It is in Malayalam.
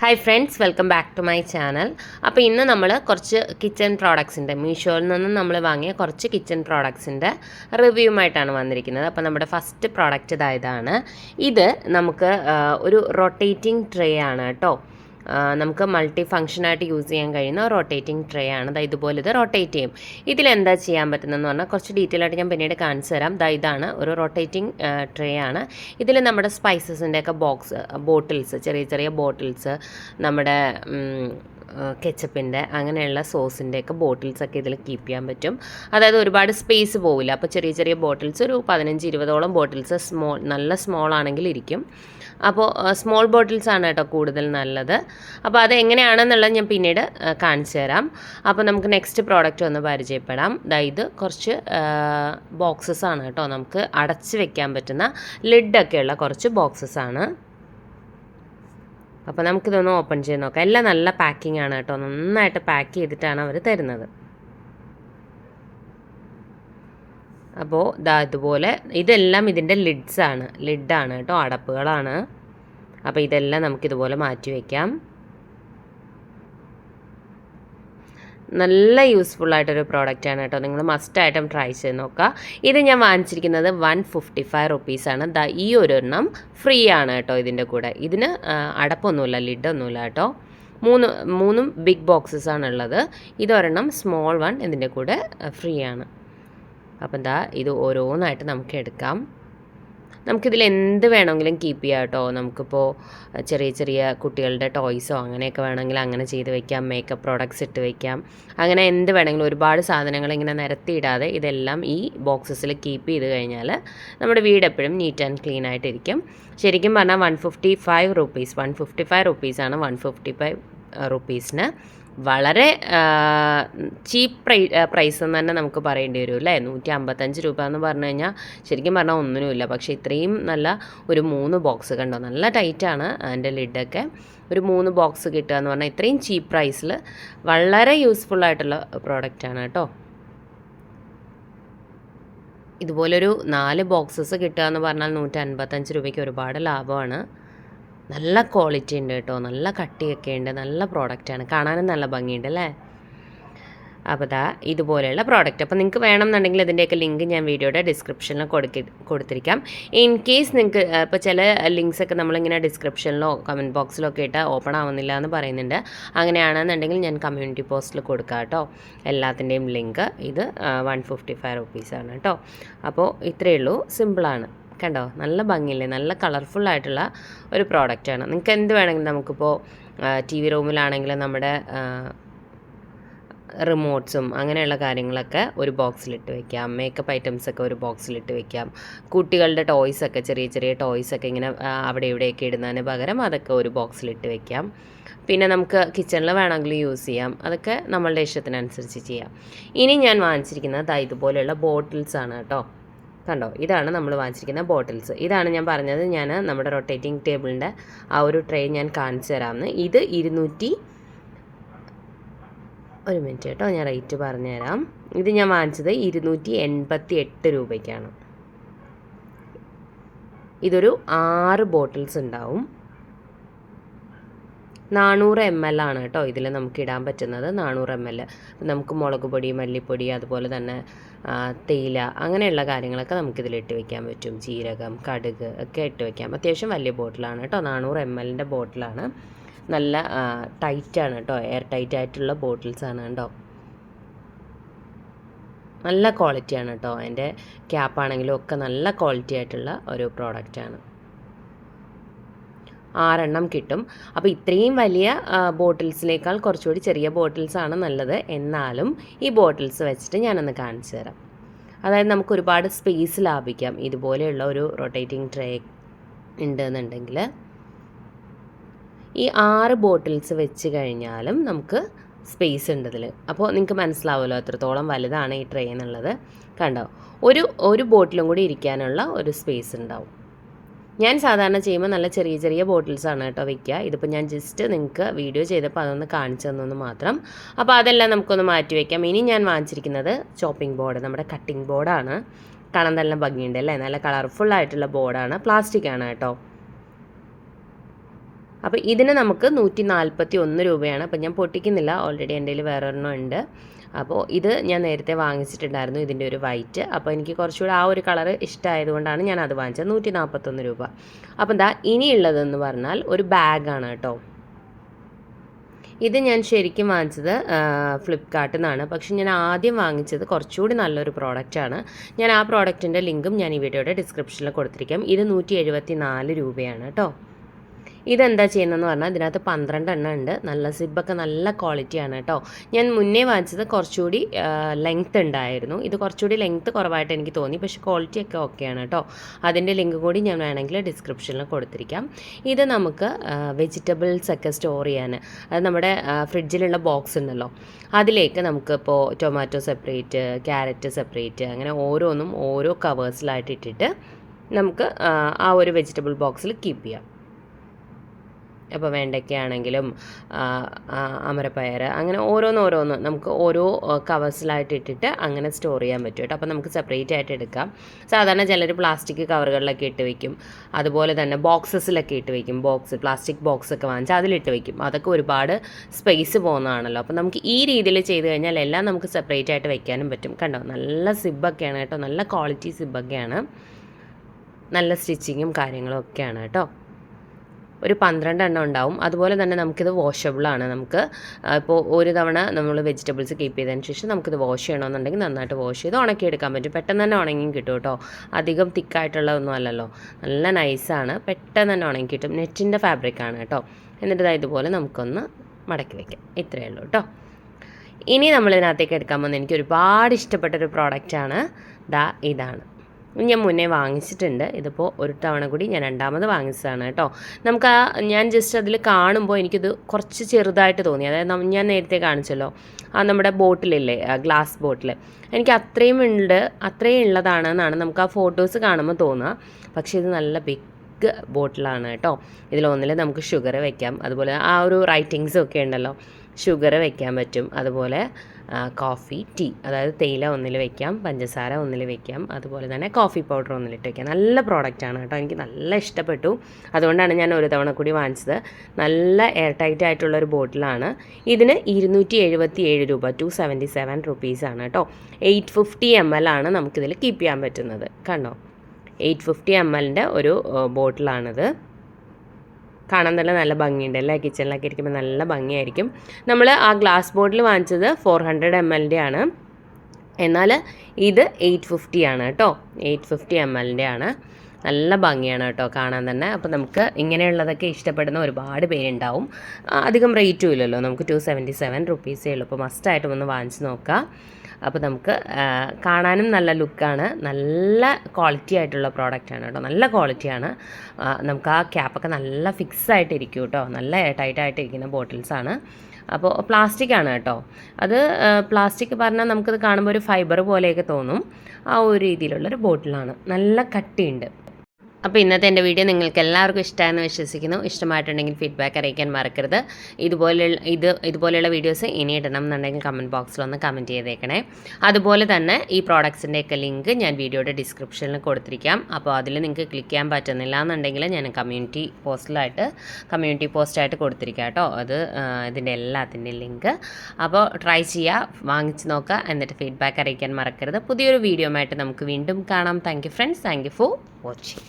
Hi friends welcome back to my channel അപ്പോൾ ഇന്ന് നമ്മൾ കുറച്ച് കിച്ചൺ പ്രോഡക്ട്സിന്റെ മീഷോയിൽ നിന്ന് നമ്മൾ വാങ്ങിയ കുറച്ച് കിച്ചൺ പ്രോഡക്ട്സിന്റെ റിവ്യൂമായിട്ടാണ് വന്നിരിക്കുന്നത്. അപ്പോൾ നമ്മുടെ ഫസ്റ്റ് പ്രോഡക്റ്റ് ഇതായതാണ് ഇത് നമുക്ക് ഒരു റൊട്ടേറ്റിംഗ് ട്രേ ആണ് കേട്ടോ. നമുക്ക് മൾട്ടി ഫങ്ഷനായിട്ട് യൂസ് ചെയ്യാൻ കഴിയുന്ന റൊട്ടേറ്റിംഗ് ട്രേ ആണ്. ദാ ഇതുപോലെ ഇത് റൊട്ടേറ്റ് ചെയ്യും. ഇതിലെന്താ ചെയ്യാൻ പറ്റുന്നതെന്ന് പറഞ്ഞാൽ കുറച്ച് ഡീറ്റെയിൽ ആയിട്ട് ഞാൻ പിന്നീട് കാണിച്ചു തരാം. ദാ ഇതാണ് ഒരു റൊട്ടേറ്റിംഗ് ട്രേ ആണ്. ഇതിൽ നമ്മുടെ സ്പൈസസിന്റെ ഒക്കെ ബോക്സ് ബോട്ടിൽസ് ചെറിയ ചെറിയ ബോട്ടിൽസ് നമ്മുടെ കെച്ചപ്പിന്റെ അങ്ങനെയുള്ള സോസിന്റെ ഒക്കെ ബോട്ടിൽസ് ഒക്കെ ഇതിൽ കീപ്പ് ചെയ്യാൻ പറ്റും. അതായത് ഒരുപാട് സ്പേസ് പോവില്ല. അപ്പോൾ ചെറിയ ചെറിയ ബോട്ടിൽസ് ഒരു പതിനഞ്ച് ഇരുപതോളം ബോട്ടിൽസ് സ്മോൾ നല്ല സ്മോൾ ആണെങ്കിൽ ഇരിക്കും. അപ്പോൾ സ്മോൾ ബോട്ടിൽസ് ആണ് കേട്ടോ കൂടുതൽ നല്ലത്. അപ്പോൾ അത് എങ്ങനെയാണെന്നുള്ളത് ഞാൻ പിന്നീട് കാണിച്ചു തരാം. അപ്പോൾ നമുക്ക് നെക്സ്റ്റ് പ്രോഡക്റ്റ് ഒന്ന് പരിചയപ്പെടാം. അതായത് കുറച്ച് ബോക്സസ് ആണ് കേട്ടോ നമുക്ക് അടച്ച് വെക്കാൻ പറ്റുന്ന ലിഡൊക്കെയുള്ള കുറച്ച് ബോക്സസ് ആണ്. അപ്പോൾ നമുക്കിതൊന്ന് ഓപ്പൺ ചെയ്ത് നോക്കാം. എല്ലാം നല്ല പാക്കിംഗ് ആണ് കേട്ടോ. നന്നായിട്ട് പാക്ക് ചെയ്തിട്ടാണ് അവർ തരുന്നത്. അപ്പോൾ ദാ ഇതുപോലെ ഇതെല്ലാം ഇതിന്റെ ലിഡ്സ് ആണ്. ലിഡാണ് കേട്ടോ അടപ്പുകളാണ്. അപ്പോൾ ഇതെല്ലാം നമുക്കിതുപോലെ മാറ്റി വയ്ക്കാം നല്ല യൂസ്ഫുൾ ആയിട്ടൊരു പ്രോഡക്റ്റ് ആണ് കേട്ടോ. നിങ്ങൾ മസ്റ്റ് ആയിട്ടും ട്രൈ ചെയ്ത് നോക്കുക. ഇത് ഞാൻ വാങ്ങിച്ചിരിക്കുന്നത് വൺ ഫിഫ്റ്റി ഫൈവ് റുപ്പീസാണ് ദാ ഈ ഒരു എണ്ണം ഫ്രീ ആണ് കേട്ടോ ഇതിന്റെ കൂടെ. ഇതിന് അടപ്പൊന്നുമില്ല ലിഡൊന്നുമില്ല കേട്ടോ. മൂന്ന് മൂന്നും ബിഗ് ബോക്സസ് ആണുള്ളത്. ഇതൊരെണ്ണം സ്മോൾ വൺ ഇതിന്റെ കൂടെ ഫ്രീ ആണ്. അപ്പം എന്താ ഇത് ഓരോന്നായിട്ട് നമുക്ക് എടുക്കാം. നമുക്കിതിൽ എന്ത് വേണമെങ്കിലും കീപ്പ് ചെയ്യാം കേട്ടോ. നമുക്കിപ്പോൾ ചെറിയ ചെറിയ കുട്ടികളുടെ ടോയ്സോ അങ്ങനെയൊക്കെ വേണമെങ്കിൽ അങ്ങനെ ചെയ്ത് വെക്കാം. മേക്കപ്പ് പ്രോഡക്ട്സ് ഇട്ട് വെക്കാം. അങ്ങനെ എന്ത് വേണമെങ്കിലും ഒരുപാട് സാധനങ്ങൾ ഇങ്ങനെ നിരത്തിയിടാതെ ഇതെല്ലാം ഈ ബോക്സസിൽ കീപ്പ് ചെയ്ത് കഴിഞ്ഞാൽ നമ്മുടെ വീട് എപ്പോഴും നീറ്റ് ആൻഡ് ക്ലീൻ ആയിട്ടിരിക്കും. ശരിക്കും പറഞ്ഞാൽ one fifty five rupees one fifty five റുപ്പീസാണ് വൺ ഫിഫ്റ്റി ഫൈവ് റുപ്പീസിന് വളരെ ചീപ്പ് പ്രൈ പ്രൈസ് എന്ന് തന്നെ നമുക്ക് പറയേണ്ടി വരും അല്ലേ? നൂറ്റി അമ്പത്തഞ്ച് രൂപ എന്ന് പറഞ്ഞു കഴിഞ്ഞാൽ ശരിക്കും പറഞ്ഞാൽ ഒന്നിനുമില്ല. പക്ഷേ ഇത്രയും നല്ല ഒരു മൂന്ന് ബോക്സ് കണ്ടോ? നല്ല ടൈറ്റാണ് അതിന്റെ ലിഡൊക്കെ ഒരു മൂന്ന് ബോക്സ് കിട്ടുക എന്ന് പറഞ്ഞാൽ ഇത്രയും ചീപ്പ് പ്രൈസിൽ വളരെ യൂസ്ഫുൾ ആയിട്ടുള്ള പ്രോഡക്റ്റാണ് കേട്ടോ. ഇതുപോലൊരു നാല് ബോക്സസ് കിട്ടുക എന്ന് പറഞ്ഞാൽ നൂറ്റി അൻപത്തഞ്ച് രൂപയ്ക്ക് ഒരുപാട് ലാഭമാണ്. നല്ല ക്വാളിറ്റി ഉണ്ട് കേട്ടോ. നല്ല കട്ടിയൊക്കെ ഉണ്ട്. നല്ല പ്രോഡക്റ്റാണ് കാണാനും നല്ല ഭംഗിയുണ്ട് അല്ലേ? അപ്പോൾ ദാ ഇതുപോലെയുള്ള പ്രോഡക്റ്റ് അപ്പോൾ നിങ്ങൾക്ക് വേണമെന്നുണ്ടെങ്കിൽ ഇതിന്റെയൊക്കെ ലിങ്ക് ഞാൻ വീഡിയോയുടെ ഡിസ്ക്രിപ്ഷനിൽ കൊടുക്കി കൊടുത്തിരിക്കാം. ഇൻ കേസ് നിങ്ങൾക്ക് ഇപ്പോൾ ചില ലിങ്ക്സ് ഒക്കെ നമ്മളിങ്ങനെ ഡിസ്ക്രിപ്ഷനിലോ കമന്റ് ബോക്സിലോ ഒക്കെ ഇട്ട് ഓപ്പൺ ആവുന്നില്ല എന്ന് പറയുന്നുണ്ട്. അങ്ങനെയാണെന്നുണ്ടെങ്കിൽ ഞാൻ കമ്മ്യൂണിറ്റി പോസ്റ്റിൽ കൊടുക്കാം കേട്ടോ. എല്ലാത്തിന്റെയും ലിങ്ക് ഇത് വൺ ഫിഫ്റ്റി ഫൈവ് റുപ്പീസാണ് കേട്ടോ. അപ്പോൾ ഇത്രയേ ഉള്ളൂ. സിമ്പിളാണ് കണ്ടോ? നല്ല ഭംഗിയില്ലേ? നല്ല കളർഫുൾ ആയിട്ടുള്ള ഒരു പ്രോഡക്റ്റാണ് നിങ്ങൾക്ക് എന്ത് വേണമെങ്കിലും നമുക്കിപ്പോൾ ടി വി റൂമിലാണെങ്കിലും നമ്മുടെ റിമോട്ട്സും അങ്ങനെയുള്ള കാര്യങ്ങളൊക്കെ ഒരു ബോക്സിലിട്ട് വെക്കാം. മേക്കപ്പ് ഐറ്റംസൊക്കെ ഒരു ബോക്സിലിട്ട് വെക്കാം. കുട്ടികളുടെ ടോയ്സൊക്കെ ചെറിയ ചെറിയ ടോയ്സൊക്കെ ഇങ്ങനെ അവിടെ ഇവിടെയൊക്കെ ഇടുന്നതിന് പകരം അതൊക്കെ ഒരു ബോക്സിലിട്ട് വെക്കാം. പിന്നെ നമുക്ക് കിച്ചണിൽ വേണമെങ്കിൽ യൂസ് ചെയ്യാം. അതൊക്കെ നമ്മളുടെ ഇഷ്ടത്തിനനുസരിച്ച് ചെയ്യാം. ഇനി ഞാൻ വാങ്ങിച്ചിരിക്കുന്നത് ഇതുപോലെയുള്ള ബോട്ടിൽസാണ് കേട്ടോ. കണ്ടോ? ഇതാണ് നമ്മൾ വാങ്ങിച്ചിരിക്കുന്ന ബോട്ടിൽസ്. ഇതാണ് ഞാൻ പറഞ്ഞത് ഞാൻ നമ്മുടെ റൊട്ടേറ്റിംഗ് ടേബിളിന്റെ ആ ഒരു ട്രേ ഞാൻ കാണിച്ചു തരാമെന്ന്. ഇത് ഇരുന്നൂറ്റി ഒരു മിനിറ്റ് കേട്ടോ ഞാൻ റേറ്റ് പറഞ്ഞുതരാം ഇത് ഞാൻ വാങ്ങിച്ചത് ഇരുന്നൂറ്റി എൺപത്തി എട്ട് രൂപയ്ക്കാണ്. ഇതൊരു ആറ് ബോട്ടിൽസ് ഉണ്ടാവും. നാനൂറ് എം എൽ ആണ് കേട്ടോ ഇതിൽ നമുക്ക് ഇടാൻ പറ്റുന്നത് നാനൂറ് എം എൽ നമുക്ക് മുളക് പൊടി മല്ലിപ്പൊടി അതുപോലെ തന്നെ തേയില അങ്ങനെയുള്ള കാര്യങ്ങളൊക്കെ നമുക്കിതിൽ ഇട്ട് വെക്കാൻ പറ്റും. ജീരകം കടുക് ഒക്കെ ഇട്ട് വെക്കാം. അത്യാവശ്യം വലിയ ബോട്ടിലാണ് കേട്ടോ. നാനൂറ് എം എല്ലിന്റെ ബോട്ടിലാണ് നല്ല ടൈറ്റാണ് കേട്ടോ. എയർ ടൈറ്റ് ആയിട്ടുള്ള ബോട്ടിൽസാണ് കേട്ടോ. നല്ല ക്വാളിറ്റിയാണ് കേട്ടോ. അതിന്റെ ക്യാപ്പാണെങ്കിലും ഒക്കെ നല്ല ക്വാളിറ്റി ആയിട്ടുള്ള ഒരു പ്രോഡക്റ്റാണ് ആറെണ്ണം കിട്ടും. അപ്പോൾ ഇത്രയും വലിയ ബോട്ടിൽസിനേക്കാൾ കുറച്ചുകൂടി ചെറിയ ബോട്ടിൽസാണ് നല്ലത്. എന്നാലും ഈ ബോട്ടിൽസ് വെച്ചിട്ട് ഞാനൊന്ന് കാണിച്ചു തരാം. അതായത് നമുക്ക് ഒരുപാട് സ്പേസ് ലാഭിക്കാം. ഇതുപോലെയുള്ള ഒരു റൊട്ടേറ്റിംഗ് ട്രേ ഉണ്ട് ഉണ്ടെന്നുണ്ടെങ്കിൽ ഈ ആറ് ബോട്ടിൽസ് വെച്ച് കഴിഞ്ഞാലും നമുക്ക് സ്പേസ് ഉണ്ട് ഇതിൽ അപ്പോൾ നിങ്ങൾക്ക് മനസ്സിലാവുമല്ലോ എത്രത്തോളം വലുതാണ് ഈ ട്രേ എന്നുള്ളത്. കണ്ടോ? ഒരു ഒരു ബോട്ടിലും കൂടി ഇരിക്കാനുള്ള ഒരു സ്പേസ് ഉണ്ടാവും. ഞാൻ സാധാരണ ചെയ്യുമ്പോൾ നല്ല ചെറിയ ചെറിയ ബോട്ടിൽസാണ് കേട്ടോ വയ്ക്കുക ഇതിപ്പോൾ ഞാൻ ജസ്റ്റ് നിങ്ങൾക്ക് വീഡിയോ ചെയ്തപ്പോൾ അതൊന്ന് കാണിച്ചു തന്നു മാത്രം. അപ്പോൾ അതെല്ലാം നമുക്കൊന്ന് മാറ്റി വയ്ക്കാം ഇനി ഞാൻ വാങ്ങിച്ചിരിക്കുന്നത് ചോപ്പിംഗ് ബോർഡ് നമ്മുടെ കട്ടിംഗ് ബോർഡാണ് കാണാൻ നല്ല ഭംഗിയുണ്ട് അല്ലേ? നല്ല കളർഫുൾ ആയിട്ടുള്ള ബോർഡാണ് പ്ലാസ്റ്റിക് ആണ് കേട്ടോ. അപ്പോൾ ഇതിന് നമുക്ക് നൂറ്റി നാൽപ്പത്തി ഒന്ന് രൂപയാണ്. അപ്പോൾ ഞാൻ പൊട്ടിക്കുന്നില്ല. ഓൾറെഡി എന്റെ കയ്യിൽ ഉണ്ട്. അപ്പോൾ ഇത് ഞാൻ നേരത്തെ വാങ്ങിച്ചിട്ടുണ്ടായിരുന്നു ഇതിന്റെ ഒരു വൈറ്റ് അപ്പോൾ എനിക്ക് കുറച്ചുകൂടി ആ ഒരു കളർ ഇഷ്ടമായതുകൊണ്ടാണ് ഞാൻ അത് വാങ്ങിച്ചത്. നൂറ്റി നാൽപ്പത്തൊന്ന് രൂപ. അപ്പോൾ എന്താ ഇനിയുള്ളതെന്ന് പറഞ്ഞാൽ ഒരു ബാഗാണ് കേട്ടോ. ഇത് ഞാൻ ശരിക്കും വാങ്ങിച്ചത് ഫ്ലിപ്കാർട്ടിൽ നിന്നാണ്. പക്ഷെ ഞാൻ ആദ്യം വാങ്ങിച്ചത് കുറച്ചുകൂടി നല്ലൊരു പ്രോഡക്റ്റാണ് ഞാൻ ആ പ്രോഡക്റ്റിന്റെ ലിങ്കും ഞാൻ ഈ വീഡിയോയുടെ ഡിസ്ക്രിപ്ഷനിൽ കൊടുത്തിരിക്കാം. ഇത് നൂറ്റി രൂപയാണ് കേട്ടോ. ഇതെന്താ ചെയ്യുന്നതെന്ന് പറഞ്ഞാൽ ഇതിനകത്ത് പന്ത്രണ്ട് എണ്ണം ഉണ്ട്. നല്ല സിബൊക്കെ നല്ല ക്വാളിറ്റിയാണ് കേട്ടോ. ഞാൻ മുന്നേ വാങ്ങിച്ചത് കുറച്ചുകൂടി ലെങ്ത് ഉണ്ടായിരുന്നു. ഇത് കുറച്ചുകൂടി ലെങ്ത് കുറവായിട്ട് എനിക്ക് തോന്നി. പക്ഷേ ക്വാളിറ്റി ഒക്കെ ഓക്കെയാണ് കേട്ടോ. അതിന്റെ ലിങ്ക് കൂടി ഞാൻ വേണമെങ്കിൽ ഡിസ്ക്രിപ്ഷനിൽ കൊടുത്തിരിക്കാം. ഇത് നമുക്ക് വെജിറ്റബിൾസ് ഒക്കെ സ്റ്റോർ ചെയ്യാൻ. അത് നമ്മുടെ ഫ്രിഡ്ജിലുള്ള ബോക്സ് ഉണ്ടല്ലോ. അതിലേക്ക് നമുക്കിപ്പോൾ ടൊമാറ്റോ സെപ്പറേറ്റ് ക്യാരറ്റ് സെപ്പറേറ്റ് അങ്ങനെ ഓരോന്നും ഓരോ കവേഴ്സിലായിട്ട് ഇട്ടിട്ട് നമുക്ക് ആ ഒരു വെജിറ്റബിൾ ബോക്സിൽ കീപ്പ് ചെയ്യാം. അപ്പോൾ വെണ്ടയ്ക്കയാണെങ്കിലും അമരപ്പയർ അങ്ങനെ ഓരോന്നോരോന്ന് നമുക്ക് ഓരോ കവേഴ്സിലായിട്ട് ഇട്ടിട്ട് അങ്ങനെ സ്റ്റോർ ചെയ്യാൻ പറ്റും കേട്ടോ. അപ്പോൾ നമുക്ക് സെപ്പറേറ്റ് ആയിട്ട് എടുക്കാം. സാധാരണ ചിലർ പ്ലാസ്റ്റിക് കവറുകളിലൊക്കെ ഇട്ട് വയ്ക്കും അതുപോലെ തന്നെ ബോക്സസിലൊക്കെ ഇട്ട് വയ്ക്കും ബോക്സ് പ്ലാസ്റ്റിക് ബോക്സ് ഒക്കെ വാങ്ങിച്ച് അതിലിട്ട് വയ്ക്കും അതൊക്കെ ഒരുപാട് സ്പേസ് പോകുന്നതാണല്ലോ. അപ്പോൾ നമുക്ക് ഈ രീതിയിൽ ചെയ്ത് കഴിഞ്ഞാൽ എല്ലാം നമുക്ക് സെപ്പറേറ്റ് ആയിട്ട് വയ്ക്കാനും പറ്റും. കണ്ടോ? നല്ല സിബൊക്കെയാണ് കേട്ടോ. നല്ല ക്വാളിറ്റി സിബൊക്കെയാണ്. നല്ല സ്റ്റിച്ചിങ്ങും കാര്യങ്ങളും ഒക്കെയാണ് കേട്ടോ. ഒരു പന്ത്രണ്ട് എണ്ണം ഉണ്ടാവും. അതുപോലെ തന്നെ നമുക്കിത് വാഷബിളാണ് നമുക്ക് ഇപ്പോൾ ഒരു തവണ നമ്മൾ വെജിറ്റബിൾസ് കീപ്പ് ചെയ്തതിന് ശേഷം നമുക്കിത് വാഷ് ചെയ്യണമെന്നുണ്ടെങ്കിൽ നന്നായിട്ട് വാഷ് ചെയ്ത് ഉണക്കി എടുക്കാൻ പറ്റും. പെട്ടെന്ന് തന്നെ ഉണങ്ങിയും കിട്ടും കേട്ടോ. അധികം തിക്കായിട്ടുള്ളതൊന്നും അല്ലല്ലോ. നല്ല നൈസാണ് പെട്ടെന്ന് തന്നെ ഉണങ്ങി കിട്ടും. നെറ്റിന്റെ ഫാബ്രിക്കാണ് കേട്ടോ. എന്നിട്ട് ഇതാ ഇതുപോലെ നമുക്കൊന്ന് മടക്കി വയ്ക്കാം ഇത്രയേ ഉള്ളൂ കേട്ടോ. ഇനി നമ്മൾ ഇതിനകത്തേക്ക് എടുക്കാൻ പോകുന്നത് എനിക്ക് ഒരുപാട് ഇഷ്ടപ്പെട്ടൊരു പ്രോഡക്റ്റാണ് ദാ ഇതാണ്. ഞാൻ മുന്നേ വാങ്ങിച്ചിട്ടുണ്ട്. ഇതിപ്പോൾ ഒരു തവണ കൂടി ഞാൻ രണ്ടാമത് വാങ്ങിച്ചതാണ് കേട്ടോ. നമുക്ക് ആ ഞാൻ ജസ്റ്റ് അതിൽ കാണുമ്പോൾ എനിക്കിത് കുറച്ച് ചെറുതായിട്ട് തോന്നി. അതായത് ഞാൻ നേരത്തെ കാണിച്ചല്ലോ. ആ നമ്മുടെ ബോട്ടിലില്ലേ ഗ്ലാസ് ബോട്ടിൽ എനിക്ക് അത്രയും ഉണ്ട് അത്രയും ഉള്ളതാണെന്നാണ് നമുക്ക് ആ ഫോട്ടോസ് കാണുമ്പോൾ തോന്നുക പക്ഷേ ഇത് നല്ല ബിഗ് ബോട്ടിലാണ് കേട്ടോ. ഇതിലൊന്നിൽ നമുക്ക് ഷുഗർ വെക്കാം. അതുപോലെ ആ ഒരു റൈറ്റിങ്സും ഒക്കെ ഉണ്ടല്ലോ. ഷുഗർ വെക്കാൻ പറ്റും. അതുപോലെ കോഫി ടീ അതായത് തേയില ഒന്നിൽ വെക്കാം പഞ്ചസാര ഒന്നിൽ വെക്കാം അതുപോലെ തന്നെ കോഫി പൗഡർ ഒന്നിലിട്ട് വെക്കാം. നല്ല പ്രോഡക്റ്റാണ് കേട്ടോ. എനിക്ക് നല്ല ഇഷ്ടപ്പെട്ടു. അതുകൊണ്ടാണ് ഞാൻ ഒരു തവണ കൂടി വാങ്ങിച്ചത്. നല്ല എയർ ടൈറ്റ് ആയിട്ടുള്ള ഒരു ബോട്ടിലാണ് ഇതിന് ഇരുന്നൂറ്റി എഴുപത്തി ഏഴ് രൂപ ടു സെവന്റി സെവൻ റുപ്പീസാണ് കേട്ടോ. എയ്റ്റ് ഫിഫ്റ്റി എം എൽ ആണ് നമുക്കിതിൽ കീപ്പ് ചെയ്യാൻ പറ്റുന്നത്. കണ്ടോ? എയ്റ്റ് ഫിഫ്റ്റി എം എല്ലിന്റെ ഒരു ബോട്ടിലാണിത് കാണാൻ തന്നെ നല്ല ഭംഗിയുണ്ട് അല്ലേ? കിച്ചണിലൊക്കെ ഇരിക്കുമ്പോൾ നല്ല ഭംഗിയായിരിക്കും. നമ്മൾ ആ ഗ്ലാസ് ബോട്ടിൽ വാങ്ങിച്ചത് ഫോർ ഹൺഡ്രഡ് എം എല്ലിന്റെ ആണ് എന്നാൽ ഇത് എയ്റ്റ് ഫിഫ്റ്റി ആണ് കേട്ടോ. എയ്റ്റ് ഫിഫ്റ്റി എം എല്ലിന്റെ ആണ് നല്ല ഭംഗിയാണ് കേട്ടോ കാണാൻ തന്നെ. അപ്പോൾ നമുക്ക് ഇങ്ങനെയുള്ളതൊക്കെ ഇഷ്ടപ്പെടുന്ന ഒരുപാട് പേരുണ്ടാവും. അധികം റേറ്റും ഇല്ലല്ലോ. നമുക്ക് ടു സെവന്റി സെവൻ റുപ്പീസേ ഉള്ളൂ. അപ്പോൾ മസ്റ്റായിട്ടും ഒന്ന് വാങ്ങിച്ച് നോക്കാം. അപ്പോൾ നമുക്ക് കാണാനും നല്ല ലുക്കാണ്. നല്ല ക്വാളിറ്റി ആയിട്ടുള്ള പ്രോഡക്റ്റാണ് കേട്ടോ. നല്ല ക്വാളിറ്റിയാണ് നമുക്ക് ആ ക്യാപ്പൊക്കെ നല്ല ഫിക്സ് ആയിട്ടിരിക്കും കേട്ടോ. നല്ല ടൈറ്റ് ആയിട്ടിരിക്കുന്ന ബോട്ടിൽസാണ് അപ്പോൾ പ്ലാസ്റ്റിക് ആണ് കേട്ടോ. അത് പ്ലാസ്റ്റിക് പറഞ്ഞാൽ നമുക്കത് കാണുമ്പോൾ ഒരു ഫൈബർ പോലെയൊക്കെ തോന്നും. ആ ഒരു രീതിയിലുള്ളൊരു ബോട്ടിലാണ് നല്ല കട്ടിയുണ്ട്. അപ്പോൾ ഇന്നത്തെ എന്റെ വീഡിയോ നിങ്ങൾക്ക് എല്ലാവർക്കും ഇഷ്ടമാണെന്ന് വിശ്വസിക്കുന്നു. ഇഷ്ടമായിട്ടുണ്ടെങ്കിൽ ഫീഡ്ബാക്ക് അറിയിക്കാൻ മറക്കരുത്. ഇതുപോലെയുള്ള ഇത് ഇതുപോലെയുള്ള വീഡിയോസ് ഇനി ഇടണം എന്നുണ്ടെങ്കിൽ കമന്റ് ബോക്സിൽ ഒന്ന് കമന്റ് ചെയ്തേക്കണേ. അതുപോലെ തന്നെ ഈ പ്രോഡക്ട്സിന്റെയൊക്കെ ലിങ്ക് ഞാൻ വീഡിയോയുടെ ഡിസ്ക്രിപ്ഷനിൽ കൊടുത്തിരിക്കാം. അപ്പോൾ അതിൽ നിങ്ങൾക്ക് ക്ലിക്ക് ചെയ്യാൻ പറ്റുന്നില്ല എന്നുണ്ടെങ്കിൽ ഞാൻ കമ്മ്യൂണിറ്റി പോസ്റ്റിലായിട്ട് കമ്മ്യൂണിറ്റി പോസ്റ്റായിട്ട് കൊടുത്തിരിക്കാം കേട്ടോ. അത് ഇതിന്റെ എല്ലാത്തിന്റെയും ലിങ്ക് അപ്പോൾ ട്രൈ ചെയ്യുക വാങ്ങിച്ച് നോക്കുക എന്നിട്ട് ഫീഡ്ബാക്ക് അറിയിക്കാൻ മറക്കരുത്. പുതിയൊരു വീഡിയോ ആയിട്ട് നമുക്ക് വീണ്ടും കാണാം. Thank you friends thank you for watching